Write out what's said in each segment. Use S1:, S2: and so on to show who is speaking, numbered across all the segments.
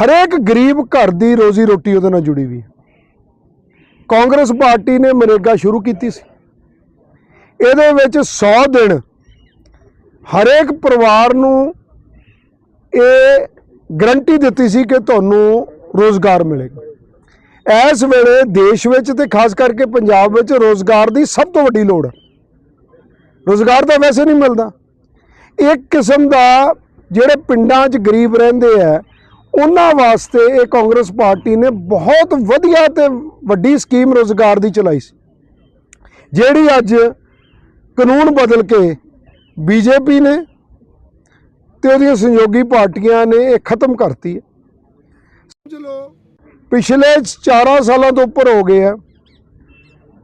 S1: ਹਰੇਕ ਗਰੀਬ ਘਰ ਦੀ ਰੋਜ਼ੀ ਰੋਟੀ ਉਹਦੇ ਨਾਲ ਜੁੜੀ ਵੀ ਹੈ। ਕਾਂਗਰਸ ਪਾਰਟੀ ਨੇ ਮਨੇਗਾ ਸ਼ੁਰੂ ਕੀਤੀ ਸੀ। ਇਹਦੇ ਵਿੱਚ 100 ਦਿਨ ਹਰੇਕ ਪਰਿਵਾਰ ਨੂੰ ਇਹ ਗਰੰਟੀ ਦਿੱਤੀ ਸੀ ਕਿ ਤੁਹਾਨੂੰ ਰੋਜ਼ਗਾਰ ਮਿਲੇਗਾ। ਇਸ ਵੇਲੇ ਦੇਸ਼ ਵਿੱਚ ਤੇ ਖਾਸ ਕਰਕੇ ਪੰਜਾਬ ਵਿੱਚ ਰੋਜ਼ਗਾਰ ਦੀ ਸਭ ਤੋਂ ਵੱਡੀ ਲੋੜ ਹੈ। ਰੋਜ਼ਗਾਰ ਤਾਂ ਵੈਸੇ ਨਹੀਂ ਮਿਲਦਾ। ਇੱਕ ਕਿਸਮ ਦਾ ਜਿਹੜੇ ਪਿੰਡਾਂ 'ਚ ਗਰੀਬ ਰਹਿੰਦੇ ਆ ਉਹਨਾਂ ਵਾਸਤੇ ਇਹ ਕਾਂਗਰਸ ਪਾਰਟੀ ਨੇ ਬਹੁਤ ਵਧੀਆ ਤੇ ਵੱਡੀ ਸਕੀਮ ਰੋਜ਼ਗਾਰ ਦੀ ਚਲਾਈ ਸੀ। ਜਿਹੜੀ ਅੱਜ ਕਾਨੂੰਨ ਬਦਲ ਕੇ ਬੀਜੇਪੀ ਨੇ ਤੇ ਉਹਦੀਆਂ ਸਹਿਯੋਗੀ ਪਾਰਟੀਆਂ ਨੇ ਇਹ ਖਤਮ ਕਰਤੀ ਹੈ। ਸਮਝ ਲਓ, ਪਿਛਲੇ 4 ਸਾਲਾਂ ਤੋਂ ਉੱਪਰ ਹੋ ਗਏ ਆ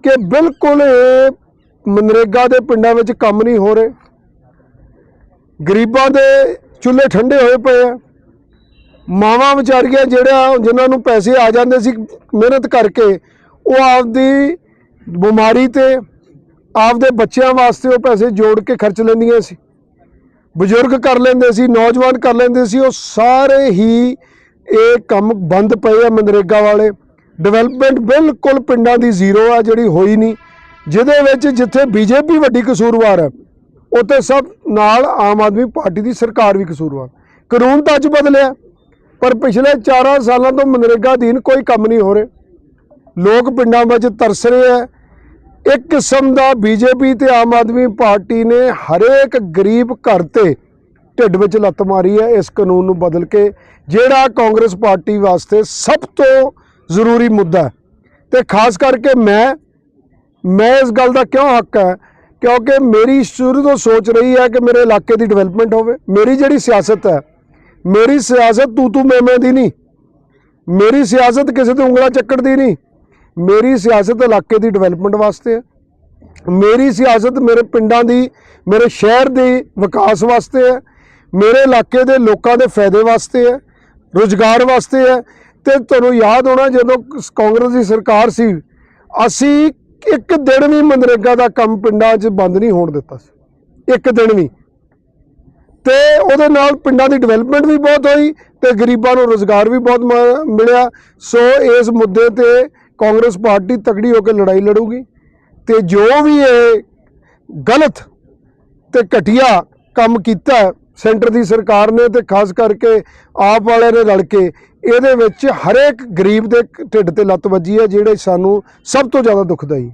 S1: ਕਿ ਬਿਲਕੁਲ ਇਹ ਮਨਰੇਗਾ ਦੇ ਪਿੰਡਾਂ ਵਿੱਚ ਕੰਮ ਨਹੀਂ ਹੋ ਰਹੇ। ਗਰੀਬਾਂ ਦੇ ਚੁੱਲ੍ਹੇ ਠੰਡੇ ਹੋਏ ਪਏ ਆ। ਮਾਵਾਂ ਵਿਚਾਰੀਆਂ ਜਿਹੜਾ ਜਿਨ੍ਹਾਂ ਨੂੰ ਪੈਸੇ ਆ ਜਾਂਦੇ ਸੀ ਮਿਹਨਤ ਕਰਕੇ, ਉਹ ਆਪਦੀ ਬਿਮਾਰੀ ਤੇ ਆਪਦੇ ਬੱਚਿਆਂ ਵਾਸਤੇ ਉਹ ਪੈਸੇ ਜੋੜ ਕੇ ਖਰਚ ਲੈਂਦੀਆਂ ਸੀ। ਬਜ਼ੁਰਗ ਕਰ ਲੈਂਦੇ ਸੀ, ਨੌਜਵਾਨ ਕਰ ਲੈਂਦੇ ਸੀ, ਉਹ ਸਾਰੇ ਹੀ ਇਹ ਕੰਮ ਬੰਦ ਪਏ ਆ ਮਨਰੇਗਾ ਵਾਲੇ। ਡਿਵੈਲਪਮੈਂਟ ਬਿਲਕੁਲ ਪਿੰਡਾਂ ਦੀ ਜ਼ੀਰੋ ਆ, ਜਿਹੜੀ ਹੋਈ ਨਹੀਂ। ਜਿਹਦੇ ਵਿੱਚ ਜਿੱਥੇ ਬੀਜੇਪੀ ਵੱਡੀ ਕਸੂਰਵਾਰ ਹੈ ਉੱਥੇ ਸਭ ਨਾਲ ਆਮ ਆਦਮੀ ਪਾਰਟੀ ਦੀ ਸਰਕਾਰ ਵੀ ਕਸੂਰਵਾਰ। ਕਾਨੂੰਨ ਤਾਂ ਅੱਜ ਬਦਲਿਆ। ਪਰ ਪਿਛਲੇ 4 ਸਾਲਾਂ ਤੋਂ ਮਨਰੇਗਾ ਅਧੀਨ ਕੋਈ ਕੰਮ ਨਹੀਂ ਹੋ ਰਿਹਾ। ਲੋਕ ਪਿੰਡਾਂ ਵਿੱਚ ਤਰਸ ਰਹੇ ਆ ਇੱਕ ਕਿਸਮ ਦਾ ਬੀਜੇਪੀ ਤੇ ਆਮ ਆਦਮੀ ਪਾਰਟੀ ਨੇ ਹਰੇਕ ਗਰੀਬ ਘਰ ਤੇ ਢਿੱਡ ਵਿੱਚ ਲੱਤ ਮਾਰੀ ਹੈ ਇਸ ਕਾਨੂੰਨ ਨੂੰ ਬਦਲ ਕੇ, ਜਿਹੜਾ ਕਾਂਗਰਸ ਪਾਰਟੀ ਵਾਸਤੇ ਸਭ ਤੋਂ ਜ਼ਰੂਰੀ ਮੁੱਦਾ ਹੈ। ਤੇ ਖਾਸ ਕਰਕੇ ਮੈਂ ਮੈਂ ਇਸ ਗੱਲ ਦਾ ਕਿਉਂ ਹੱਕ ਹੈ? ਕਿਉਂਕਿ ਮੇਰੀ ਸ਼ੁਰੂ ਤੋਂ ਸੋਚ ਰਹੀ ਹੈ ਕਿ ਮੇਰੇ ਇਲਾਕੇ ਦੀ ਡਿਵੈਲਪਮੈਂਟ ਹੋਵੇ, ਮੇਰੀ ਜਿਹੜੀ ਸਿਆਸਤ ਹੈ ਮੇਰੀ ਸਿਆਸਤ ਤੂੰ ਤੂੰ ਮੈਂ ਮੈਂ ਦੀ ਨਹੀਂ। ਮੇਰੀ ਸਿਆਸਤ ਕਿਸੇ ਤੇ ਉਂਗਲਾਂ ਚੱਕਣ ਦੀ ਨਹੀਂ। ਮੇਰੀ ਸਿਆਸਤ ਇਲਾਕੇ ਦੀ ਡਿਵੈਲਪਮੈਂਟ ਵਾਸਤੇ ਹੈ। ਮੇਰੀ ਸਿਆਸਤ ਮੇਰੇ ਪਿੰਡਾਂ ਦੀ, ਮੇਰੇ ਸ਼ਹਿਰ ਦੇ ਵਿਕਾਸ ਵਾਸਤੇ ਹੈ। ਮੇਰੇ ਇਲਾਕੇ ਦੇ ਲੋਕਾਂ ਦੇ ਫਾਇਦੇ ਵਾਸਤੇ ਹੈ। ਰੁਜ਼ਗਾਰ ਵਾਸਤੇ ਹੈ। ਤੇ ਤੁਹਾਨੂੰ ਯਾਦ ਹੋਣਾ ਜਦੋਂ ਕਾਂਗਰਸ ਦੀ ਸਰਕਾਰ ਸੀ, ਅਸੀਂ ਇੱਕ ਦਿਨ ਵੀ ਮਨਰੇਗਾ ਦਾ ਕੰਮ ਪਿੰਡਾਂ 'ਚ ਬੰਦ ਨਹੀਂ ਹੋਣ ਦਿੱਤਾ ਸੀ। ਇੱਕ ਦਿਨ ਵੀ। ਤੇ ਉਹਦੇ ਨਾਲ ਪਿੰਡਾਂ ਦੀ ਡਿਵੈਲਪਮੈਂਟ ਵੀ ਬਹੁਤ ਹੋਈ ਤੇ ਗਰੀਬਾਂ ਨੂੰ ਰੋਜ਼ਗਾਰ ਵੀ ਬਹੁਤ ਮ- ਮਿਲਿਆ। ਸੋ ਇਸ ਮੁੱਦੇ ਤੇ ਕਾਂਗਰਸ ਪਾਰਟੀ ਤਕੜੀ ਹੋ ਕੇ ਲੜਾਈ ਲੜੂਗੀ ਤੇ ਜੋ ਵੀ ਇਹ ਗਲਤ ਤੇ ਘਟੀਆ ਕੰਮ ਕੀਤਾ ਸੈਂਟਰ ਦੀ ਸਰਕਾਰ ਨੇ ਤੇ ਖਾਸ ਕਰਕੇ ਆਪ ਵਾਲਿਆਂ ਨੇ ਰਲ ਕੇ, ਇਹਦੇ ਵਿੱਚ ਹਰੇਕ ਗਰੀਬ ਦੇ ਢਿੱਡ ਤੇ ਲੱਤ ਵੱਜੀ ਹੈ, ਜਿਹੜੇ ਸਾਨੂੰ ਸਭ ਤੋਂ ਜ਼ਿਆਦਾ ਦੁਖਦਾਈ।